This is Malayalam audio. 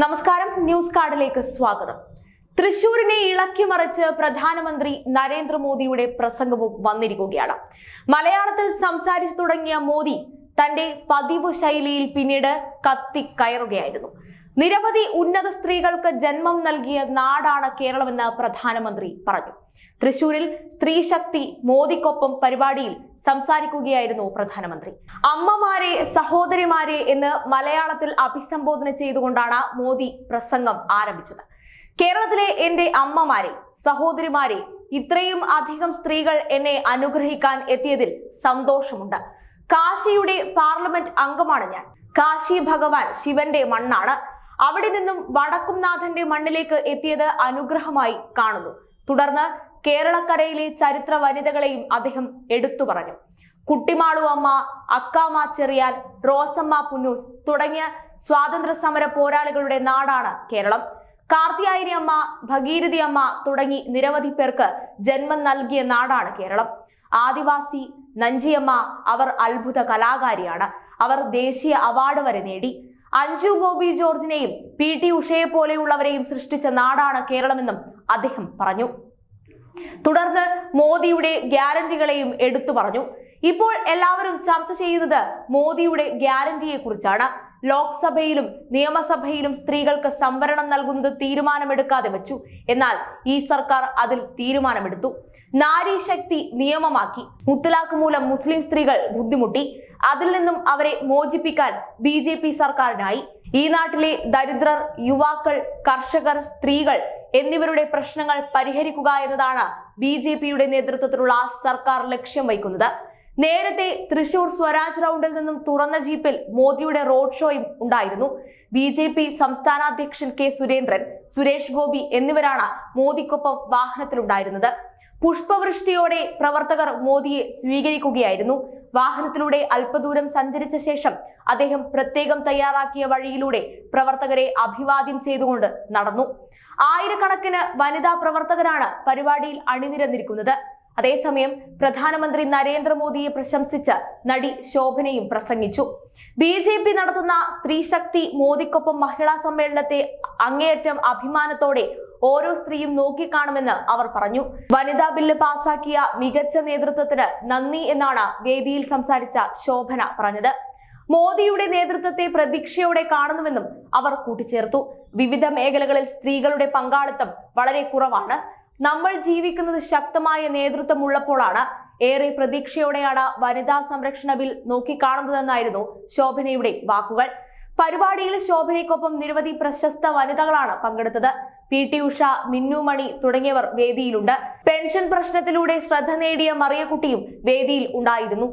നമസ്കാരം. ന്യൂസ് കാർഡിലേക്ക് സ്വാഗതം. തൃശൂരിനെ ഇളക്കിമറിച്ച് പ്രധാനമന്ത്രി നരേന്ദ്രമോദിയുടെ പ്രസംഗവും വന്നിരിക്കുകയാണ്. മലയാളത്തിൽ സംസാരിച്ചു തുടങ്ങിയ മോദി തന്റെ പതിവ് ശൈലിയിൽ പിന്നീട് കത്തി കയറുകയായിരുന്നു. നിരവധി ഉന്നത സ്ത്രീകൾക്ക് ജന്മം നൽകിയ നാടാണ് കേരളമെന്ന് പ്രധാനമന്ത്രി പറഞ്ഞു. തൃശൂരിൽ സ്ത്രീശക്തി മോദിക്കൊപ്പം പരിപാടിയിൽ സംസാരിക്കുകയായിരുന്നു പ്രധാനമന്ത്രി. അമ്മമാരെ സഹോദരിമാരെ എന്ന് മലയാളത്തിൽ അഭിസംബോധന ചെയ്തുകൊണ്ടാണ് മോദി പ്രസംഗം ആരംഭിച്ചത്. കേരളത്തിലെ എന്റെ അമ്മമാരെ സഹോദരിമാരെ ഇത്രയും അധികം സ്ത്രീകൾ എന്നെ അനുഗ്രഹിക്കാൻ എത്തിയതിൽ സന്തോഷമുണ്ട്. കാശിയുടെ പാർലമെന്റ് അംഗമാണ് ഞാൻ. കാശി ഭഗവാൻ ശിവന്റെ മണ്ണാണ്. അവിടെ നിന്നും വടക്കുംനാഥന്റെ മണ്ണിലേക്ക് എത്തിയത് അനുഗ്രഹമായി കാണുന്നു. തുടർന്ന് കേരളക്കരയിലെ ചരിത്ര വനിതകളെയും അദ്ദേഹം എടുത്തു പറഞ്ഞു. കുട്ടിമാളു അമ്മ അക്കാമ ചെറിയാൻ റോസമ്മ പുന്നൂസ് തുടങ്ങിയ സ്വാതന്ത്ര്യ സമര പോരാളികളുടെ നാടാണ് കേരളം. കാർത്തിയായനി അമ്മ ഭഗീരഥി അമ്മ തുടങ്ങി നിരവധി പേർക്ക് ജന്മം നൽകിയ നാടാണ് കേരളം. ആദിവാസി നഞ്ചിയമ്മ അവർ അത്ഭുത കലാകാരിയാണ്. അവർ ദേശീയ അവാർഡ് വരെ നേടി. അഞ്ജു ബോബി ജോർജിനെയും പി ടി ഉഷയെ പോലെയുള്ളവരെയും സൃഷ്ടിച്ച നാടാണ് കേരളമെന്നും അദ്ദേഹം പറഞ്ഞു. തുടർന്ന് മോദിയുടെ ഗ്യാരണ്ടികളെയും എടുത്തു പറഞ്ഞു. ഇപ്പോൾ എല്ലാവരും ചർച്ച ചെയ്യുന്നത് മോദിയുടെ ഗ്യാരണ്ടിയെ കുറിച്ചാണ് ലോക്സഭയിലും നിയമസഭയിലും സ്ത്രീകൾക്ക് സംവരണം നൽകുന്നത് തീരുമാനമെടുക്കാതെ വെച്ചു. എന്നാൽ ഈ സർക്കാർ അതിൽ തീരുമാനമെടുത്തു. നാരി ശക്തി നിയമമാക്കി. മുത്തലാഖ് മൂലം മുസ്ലിം സ്ത്രീകൾ ബുദ്ധിമുട്ടി. അതിൽ നിന്നും അവരെ മോചിപ്പിക്കാൻ ബി ജെ പി സർക്കാരിനായി. ഈ നാട്ടിലെ ദരിദ്രർ യുവാക്കൾ കർഷകർ സ്ത്രീകൾ എന്നിവരുടെ പ്രശ്നങ്ങൾ പരിഹരിക്കുക എന്നതാണ് ബി നേതൃത്വത്തിലുള്ള സർക്കാർ ലക്ഷ്യം വയ്ക്കുന്നത് നേരത്തെ തൃശൂർ സ്വരാജ് റൗണ്ടിൽ നിന്നും തുറന്ന ജീപ്പിൽ മോദിയുടെ റോഡ് ഷോയും ഉണ്ടായിരുന്നു. ബി ജെ പി സംസ്ഥാന അധ്യക്ഷൻ കെ സുരേന്ദ്രൻ സുരേഷ് ഗോപി എന്നിവരാണ് മോദിക്കൊപ്പം വാഹനത്തിലുണ്ടായിരുന്നത്. പുഷ്പവൃഷ്ടിയോടെ പ്രവർത്തകർ മോദിയെ സ്വീകരിക്കുകയായിരുന്നു. വാഹനത്തിലൂടെ അല്പദൂരം സഞ്ചരിച്ച ശേഷം അദ്ദേഹം പ്രത്യേകം തയ്യാറാക്കിയ വഴിയിലൂടെ പ്രവർത്തകരെ അഭിവാദ്യം ചെയ്തുകൊണ്ട് നടന്നു. ആയിരക്കണക്കിന് വനിതാ പ്രവർത്തകരാണ് പരിപാടിയിൽ അണിനിരന്നിരിക്കുന്നത്. അതേസമയം പ്രധാനമന്ത്രി നരേന്ദ്രമോദിയെ പ്രശംസിച്ച് നടി ശോഭനയും പ്രസംഗിച്ചു. ബി ജെ പി നടത്തുന്ന സ്ത്രീശക്തി മോദിക്കൊപ്പം മഹിളാ സമ്മേളനത്തെ അങ്ങേയറ്റം അഭിമാനത്തോടെ ഓരോ സ്ത്രീയും നോക്കിക്കാണുമെന്ന് അവർ പറഞ്ഞു. വനിതാ ബില്ല് പാസാക്കിയ മികച്ച നേതൃത്വത്തിന് നന്ദി എന്നാണ് വേദിയിൽ സംസാരിച്ച ശോഭന പറഞ്ഞത്. മോദിയുടെ നേതൃത്വത്തെ പ്രതീക്ഷയോടെ കാണുന്നുവെന്നും അവർ കൂട്ടിച്ചേർത്തു. വിവിധ മേഖലകളിൽ സ്ത്രീകളുടെ പങ്കാളിത്തം വളരെ കുറവാണ്. നമ്മൾ ജീവിക്കുന്നത് ശക്തമായ നേതൃത്വമുള്ളപ്പോഴാണ് ഏറെ പ്രതീക്ഷയോടെയാണ് വനിതാ സംരക്ഷണ ബിൽ നോക്കിക്കാണുന്നതെന്നായിരുന്നു ശോഭനയുടെ വാക്കുകൾ. പരിപാടിയിൽ ശോഭനയ്ക്കൊപ്പം നിരവധി പ്രശസ്ത വനിതകളാണ് പങ്കെടുത്തത്. പി ടി ഉഷ മിന്നുമണി തുടങ്ങിയവർ വേദിയിലുണ്ട്. പെൻഷൻ പ്രശ്നത്തിലൂടെ ശ്രദ്ധ നേടിയ മറിയക്കുട്ടിയും വേദിയിൽ ഉണ്ടായിരുന്നു.